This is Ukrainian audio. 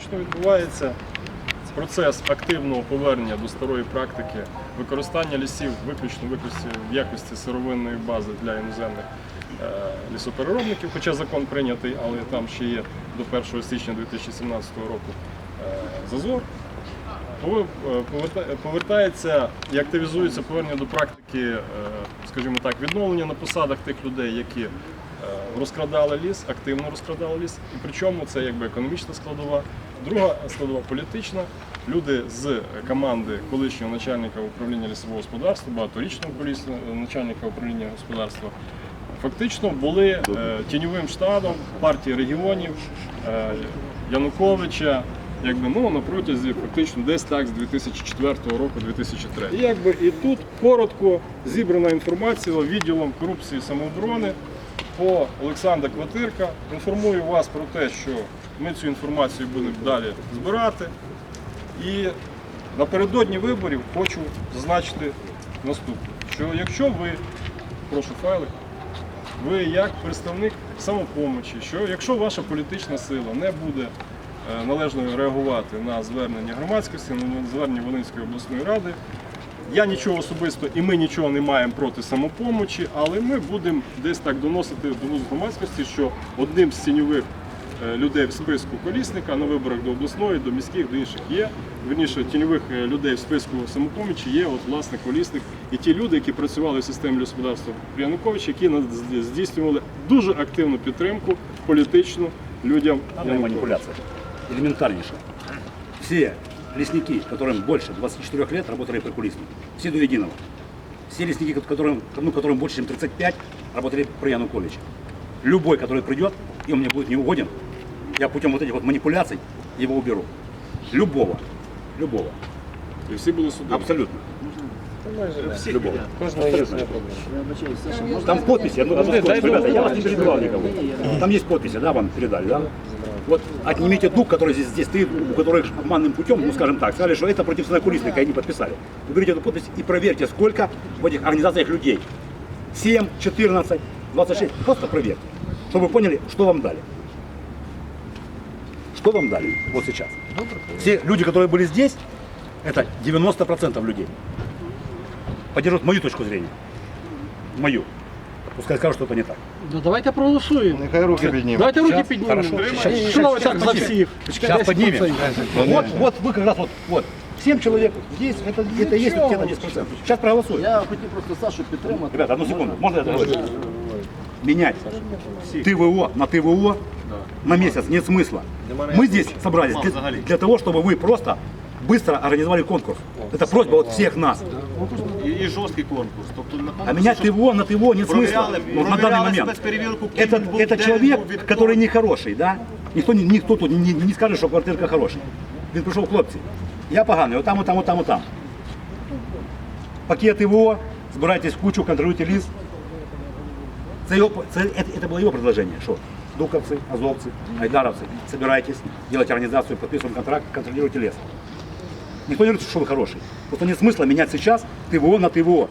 фактично відбувається процес активного повернення до старої практики використання лісів виключно в якості сировинної бази для іноземних е, лісопереробників, хоча закон прийнятий, але там ще є до 1 січня 2017 року е, зазор. Е, поверта- Повертається і активізується повернення до практики, скажімо так, відновлення на посадах тих людей, які розкрадали ліс, активно розкрадали ліс. І причому це якби економічна складова. Друга складова політична. Люди з команди колишнього начальника управління лісового господарства, багаторічного начальника управління господарства, фактично були е, тіньовим штабом партії регіонів е, Януковича, якби ну на протязі фактично десь так з 2004 року 2003. І якби і тут коротко зібрана інформація відділом корупції самооборони по Олександра Квартирка. Інформую вас про те, що ми цю інформацію будемо далі збирати. І напередодні виборів хочу зазначити наступне, що якщо ви, прошу файлик, ви як представник самопомочі, що якщо ваша політична сила не буде е, належно реагувати на звернення громадськості, на звернення Волинської обласної ради, я нічого особисто і ми нічого не маємо проти самопомочі, але ми будемо десь так доносити до громадськості, що одним з тіньових е, людей в списку колісника на виборах до обласної, до міських, до інших є. Верніше, тіньових е, людей в списку самопомічі є от, власне колісник. І ті люди, які працювали в системі господарства при Януковичі, які здійснювали дуже активну підтримку політичну людям Януковича. манипуляция. Элементарнейшая. Все лесники, которым больше 24 лет, работали при кулиснике. Все до единого. Все лесники, которым, ну, которым больше, чем 35, работали при Януковиче. Любой, который придет, и он мне будет не угоден, я путем вот этих вот манипуляций его уберу. Любого. Любого. І всі були судимі. Абсолютно. Любого. Абсолютно. Там подписи, одну, одну секундочку, ребята, я вас не перебивал никого. Там есть подписи, да, вам передали, да? Вот отнимите дух, который здесь, здесь стоит, у которых обманным путем, ну скажем так, сказали, что это против Сынокулисника, и они подписали. Уберите эту подпись и проверьте, сколько в этих организациях людей. 7, 14, 26. Просто проверьте, чтобы вы поняли, что вам дали. Что вам дали вот сейчас? Все люди, которые были здесь, это 90% людей. Поддержат мою точку зрения. Мою Пускай скажут, что это не так. Ну давайте проголосуємо. Нехай руки піднімуть. Давайте руки Щас, піднімемо. хорошо. Щас, Що ви щас, так за поднимем. всіх? Сейчас поднимем. 10%. Вот, вот вы как раз вот, вот. 7 человек здесь, это, это и есть вот те на 10%. Сейчас проголосуем. Я хотів просто Сашу підтримати. Ребята, одну секунду, можно я договорю? Менять ТВО на ТВО на месяц нет смысла. Мы здесь собрались для, для того, чтобы вы просто быстро организовали конкурс. Это просьба от всех нас. І, і жорсткий конкурс. Тобто на А менять ТВО на ТВО нет смысла Провіряли- вот на данный провіряли момент. спецперевірку, ким Это, він був, это де він человек, був, від который кого. нехороший, да? Ніхто, ні- ніхто тут не, не скаже, що квартирка хороший. Він прийшов, хлопці, я поганий, отам, отам, отам, отам. Пакет ТВО, збирайтесь в кучу, контролюйте ліс. Це, його, це, це, це було його предложення, що дуковці, азовці, айдаровці, собирайтесь, делайте организацию, подписываем контракт, контролируйте лес. Никто не говорит, что вы хороший. Просто нет смысла менять сейчас ТВО на ТВО.